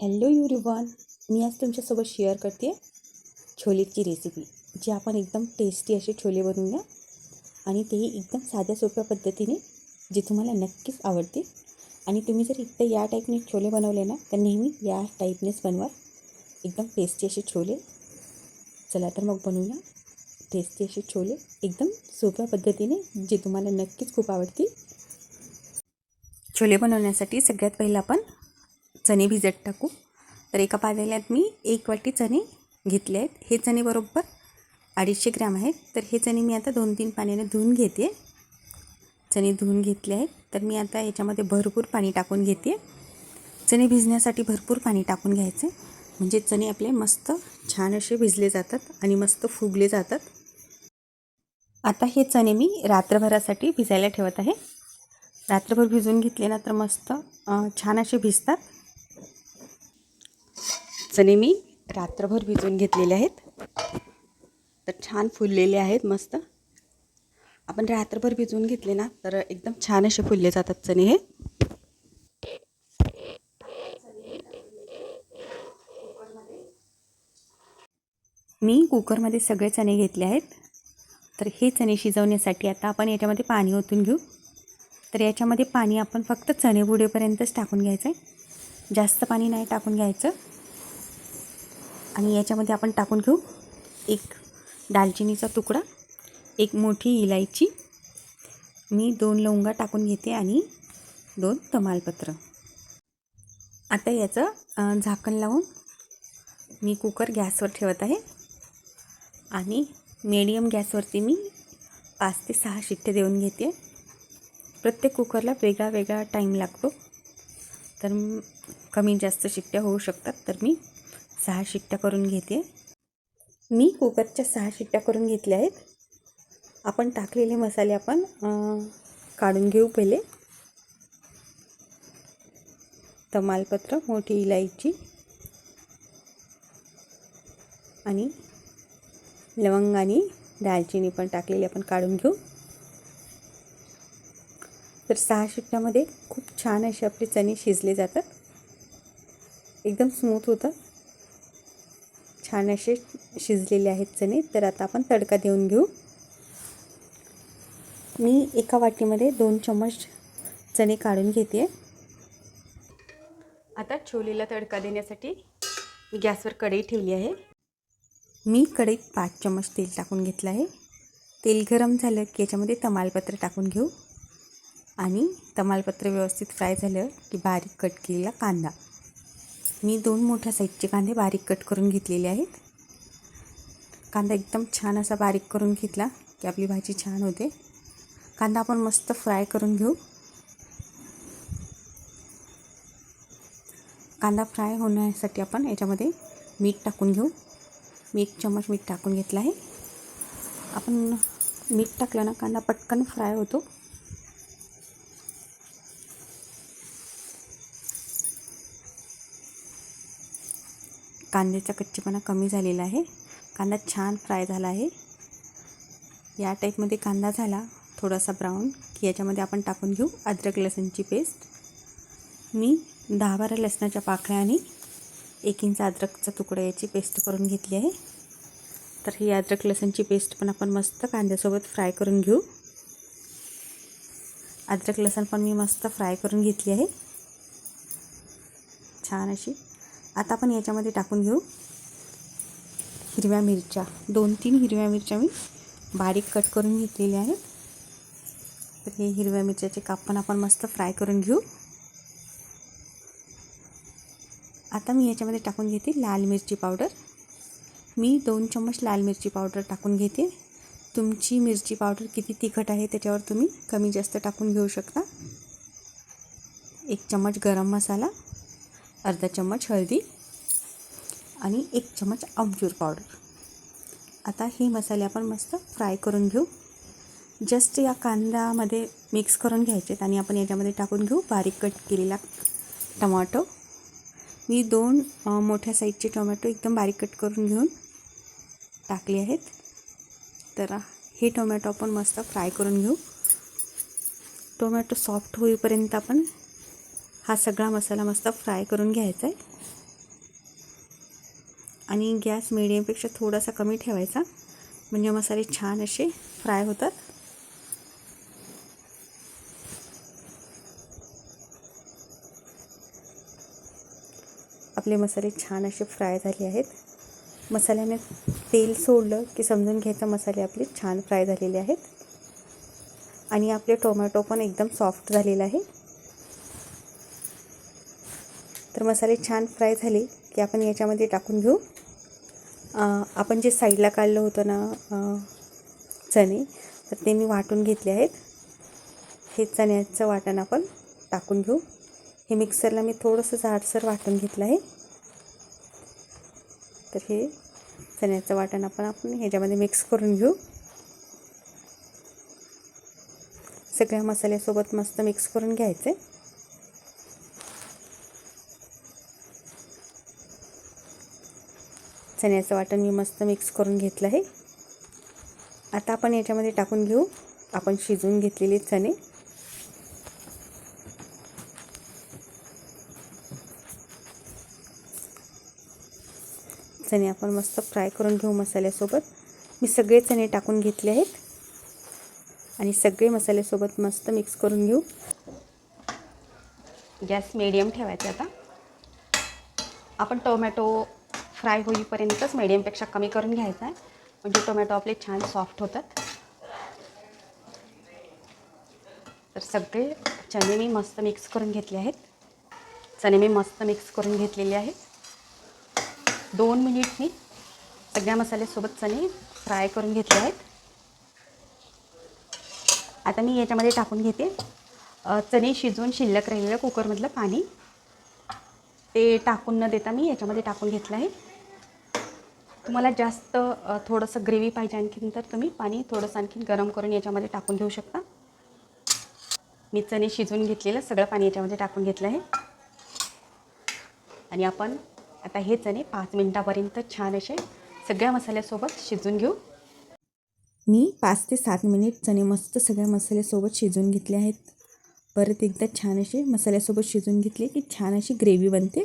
Hello युरिवन मी आज तुमच्यासोबत share करते छोलेची रेसिपी जी आपण एकदम टेस्टी असे छोले बनवूया आणि तेही एकदम साध्या सोप्या पद्धतीने जे तुम्हाला नक्कीच आवडते. आणि तुम्ही जर एकदा या टाईपने छोले बनवले ना तर नेहमी या टाईपनेच बनवा. एकदम टेस्टी असे छोले. चला तर मग बनवूया. टेस्टी असे छोले एकदम सोप्या पद्धतीने जे तुम्हाला नक्कीच खूप आवडतील. छोले बनवण्यासाठी सगळ्यात पहिलं आपण चणे भिजत टाकू. तर एका पातेल्यात मी एक वाटी चणे घेतले आहेत. हे चणे बरोबर अडीचशे ग्रॅम आहेत. तर हे चणे मी आता दोन तीन पाण्याने धुवून घेते. चणे धुवून घेतले आहेत. तर मी आता याच्यामध्ये भरपूर पाणी टाकून घेते. चणे भिजण्यासाठी भरपूर पाणी टाकून घ्यायचे. म्हणजे चणे आपले मस्त छान असे भिजले जातात आणि मस्त फुगले जातात. आता हे चणे मी रात्रभरासाठी भिजायला ठेवत आहे. रात्रभर भिजून घेतले ना तर मस्त छान असे भिजतात. चणे मी रात्रभर भिजवून घेतलेले आहेत. तर छान फुललेले आहेत मस्त. आपण रात्रभर भिजवून घेतले ना तर एकदम छान असे फुलले जातात चणे हे. मी कुकरमध्ये सगळे चणे घेतले आहेत. तर हे चणे शिजवण्यासाठी आता आपण याच्यामध्ये पाणी ओतून घेऊ. तर याच्यामध्ये पाणी आपण फक्त चणे बुडेपर्यंतच टाकून घ्यायचं आहे जास्त पाणी नाही टाकून घ्यायचं. आणि याच्यामध्ये आपण टाकून घेऊ एक दालचिनीचा तुकडा एक मोठी इलायची. मी दोन लवंगा टाकून घेते आणि दोन तमालपत्र. आता याचं झाकण लावून मी कुकर गॅसवर ठेवत आहे. आणि मीडियम गॅसवरती मी पाच ते सहा शिट्टे देऊन घेते. प्रत्येक कुकरला वेगळा वेगळा टाईम लागतो. तर कमी जास्त शिट्ट्या होऊ शकतात तर मी सहा शिट्ट्या करून घेते. मी कुकरच्या सहा शिट्ट्या करून घेतल्या आहेत. आपण टाकलेले मसाले आपण काढून घेऊ पहिले. तमालपत्र मोठी इलायची आणि लवंग आणि दालचिनी पण टाकलेली आपण काढून घेऊ. तर सहा शिट्ट्यामध्ये खूप छान असे आपले चणे शिजले जातात. एकदम स्मूथ होतं छान असे शिजलेले आहेत चणे. तर आता आपण तडका देऊन घेऊ. मी एका वाटीमध्ये दोन चम्मच चणे काढून घेते. आता छोलेला तडका देण्यासाठी मी गॅसवर कढई ठेवली आहे. मी कढईत पाच चम्मच तेल टाकून घेतलं आहे. तेल गरम झालं की याच्यामध्ये तमालपत्र टाकून घेऊ. आणि तमालपत्र व्यवस्थित फ्राय झालं की बारीक कट केलेला कांदा. मी दोन मोठ्या साईजचे कांदे बारीक कट करून घेतलेले आहेत. कांदा एकदम छान असा बारीक करून घेतला की आपली भाजी छान होते. कांदा आपण मस्त फ्राय करून घेऊ. कांदा फ्राय होण्यासाठी आपण याच्यामध्ये मीठ टाकून घेऊ. मी एक चम्मच मीठ टाकून घेतलं आहे. आपण मीठ टाकलं ना कांदा पटकन फ्राय होतो. कांद्याचा कच्चेपणा कमी झालेला आहे. कांदा छान फ्राय झाला आहे. या टाईपमध्ये कांदा झाला थोडासा ब्राऊन की याच्यामध्ये आपण टाकून घेऊ अद्रक लसणची पेस्ट. मी दहा बारा लसणाच्या पाकळ्या आणि एक इंच अद्रकचा तुकडा याची पेस्ट करून घेतली आहे. तर ही अद्रक लसणची पेस्ट पण आपण मस्त कांद्यासोबत फ्राय करून घेऊ. अद्रक लसण पण मी मस्त फ्राय करून घेतली आहे. छान अशी आता आपण याच्यामध्ये टाकून घेऊ. हिरव्या मिरच्या. दोन तीन हिरव्या मिरच्या मी बारीक कट करून घेतलेल्या आहेत. तर हे हिरव्या मिरच्याचे काप पण आपण मस्त फ्राय करून घेऊ. आता मी याच्यामध्ये टाकून घेते लाल मिरची पावडर. मी दोन चम्मच लाल मिरची पावडर टाकून घेते. तुमची मिरची पावडर किती तिखट आहे त्याच्यावर तुम्ही कमी जास्त टाकून घेऊ शकता. एक चम्मच गरम मसाला. अर्धा चम्मच हळदी आणि एक चम्मच आमचूर पावडर. आता हे मसाले आपण मस्त फ्राय करून घेऊ. जस्ट या कांद्यामध्ये मिक्स करून घ्यायचेत आणि आपण याच्यामध्ये टाकून घेऊ बारीक कट केलेला टमाटो. मी दोन मोठ्या साईजचे टोमॅटो एकदम बारीक कट करून घेऊन टाकले आहेत. तर हे टोमॅटो आपण मस्त फ्राय करून घेऊ. टोमॅटो सॉफ्ट होईपर्यंत आपण हा सगळा मसाला मस्त फ्राय करून घ्यायचा आहे. आणि गॅस मिडियमपेक्षा थोडासा कमी ठेवायचा. म्हणजे मसाले छान असे फ्राय होतात. आपले मसाले छान असे फ्राय झाले आहेत. मसाल्याने तेल सोडलं की समजून घ्यायचं मसाले आपले छान फ्राय झालेले आहेत. आणि आपले टोमॅटो पण एकदम सॉफ्ट झालेला आहे. तर मसाले छान फ्राय झाले की आपण याच्यामध्ये टाकून घेऊ. आपण जे साईडला काढलं होतं ना चणे तर ते मी वाटून घेतले आहेत. हे चण्याचं वाटण आपण टाकून घेऊ. हे मिक्सरला मी थोडंसं जाडसर वाटून घेतलं आहे. तर हे चण्याचं वाटण आपण आपण ह्याच्यामध्ये मिक्स करून घेऊ. सगळ्या मसाल्यासोबत मस्त मिक्स करून घ्यायचं. आहे चण्याचं वाटण मी मस्त मिक्स करून घेतलं आहे. आता आपण याच्यामध्ये टाकून घेऊ. आपण शिजवून घेतलेले चणे. चणे आपण मस्त फ्राय करून घेऊ मसाल्यासोबत. मी सगळे चणे टाकून घेतले आहेत. आणि सगळे मसाल्यासोबत मस्त मिक्स करून घेऊ. गॅस मिडियम ठेवायचा आता. आपण टोमॅटो फ्राय होईपर्यंतच मीडियमपेक्षा कमी करून घ्यायचा आहे. म्हणजे टोमॅटो आपले छान सॉफ्ट होतात. तर सगळे चणे मी मस्त मिक्स करून घेतले आहेत. चणे मी मस्त मिक्स करून घेतलेले आहेत. दोन मिनिट मी सगळ्या मसाल्यासोबत चणे फ्राय करून घेतले आहेत. आता मी याच्यामध्ये टाकून घेते. चणे शिजवून शिल्लक राहिलेलं कुकरमधलं पाणी. ते टाकून न देता मी याच्यामध्ये टाकून घेतलं आहे. तुम्हाला जास्त थोडंसं ग्रेव्ही पाहिजे आणखीन तर तुम्ही पाणी थोडंसं आणखीन गरम करून याच्यामध्ये टाकून घेऊ शकता. मी चणे शिजवून घेतलेलं सगळं पाणी याच्यामध्ये टाकून घेतलं आहे. आणि आपण आता हे चणे पाच मिनटापर्यंत छान असे सगळ्या मसाल्यासोबत शिजून घेऊ. मी पाच ते सात मिनिट चणे मस्त सगळ्या मसाल्यासोबत शिजवून घेतले आहेत. परत एकदा छान असे मसाल्यासोबत शिजवून घेतले की छान अशी ग्रेव्ही बनते.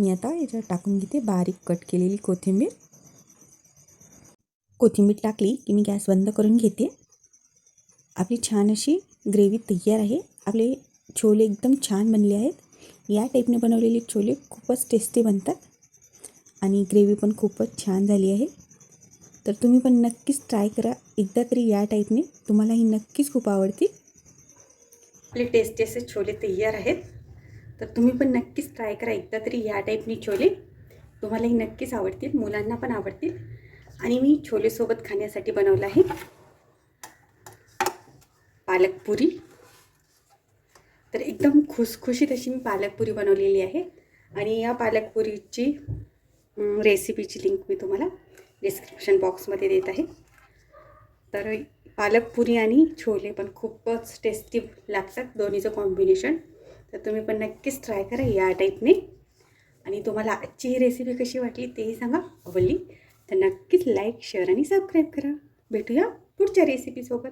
मी आता याच्यावर टाकून घेते बारीक कट केलेली कोथिंबीर. कोथिंबीर टाकली की मी गॅस बंद करून घेते. आपली छान अशी ग्रेव्ही तयार आहे. आपले छोले एकदम छान बनले आहेत. या टाईपने बनवलेले छोले खूपच टेस्टी बनतात आणि ग्रेव्ही पण खूपच छान झाली आहे. तर तुम्ही पण नक्कीच ट्राय करा. एकदा तरी या टाईपने तुम्हाला ही नक्कीच खूप आवडतील. आपले टेस्टी असे छोले तयार आहेत. तर तुम्ही पण नक्कीच ट्राय करा. एकदा तरी या टाईपने छोले. तुम्हालाही नक्कीच आवडतील. मुलांना पण आवडतील. आणि मी छोलेसोबत खाण्यासाठी बनवलं आहे पालकपुरी तर एकदम खुसखुशीत अशी मी पालकपुरी बनवलेली आहे. आणि या पालकपुरीची रेसिपीची लिंक मी तुम्हाला डिस्क्रिप्शन बॉक्समध्ये देत आहे. तर पालकपुरी आणि छोले पण खूपच टेस्टी लागतात. दोन्हीचं कॉम्बिनेशन तर तुम्ही पण नक्कीच ट्राय करा या टाईपने आणि तुम्हाला आजची ही रेसिपी कशी वाटली तेही सांगा आवडली? तर नक्कीच लाईक शेअर आणि सबस्क्राईब करा. भेटूया पुढच्या रेसिपीसोबत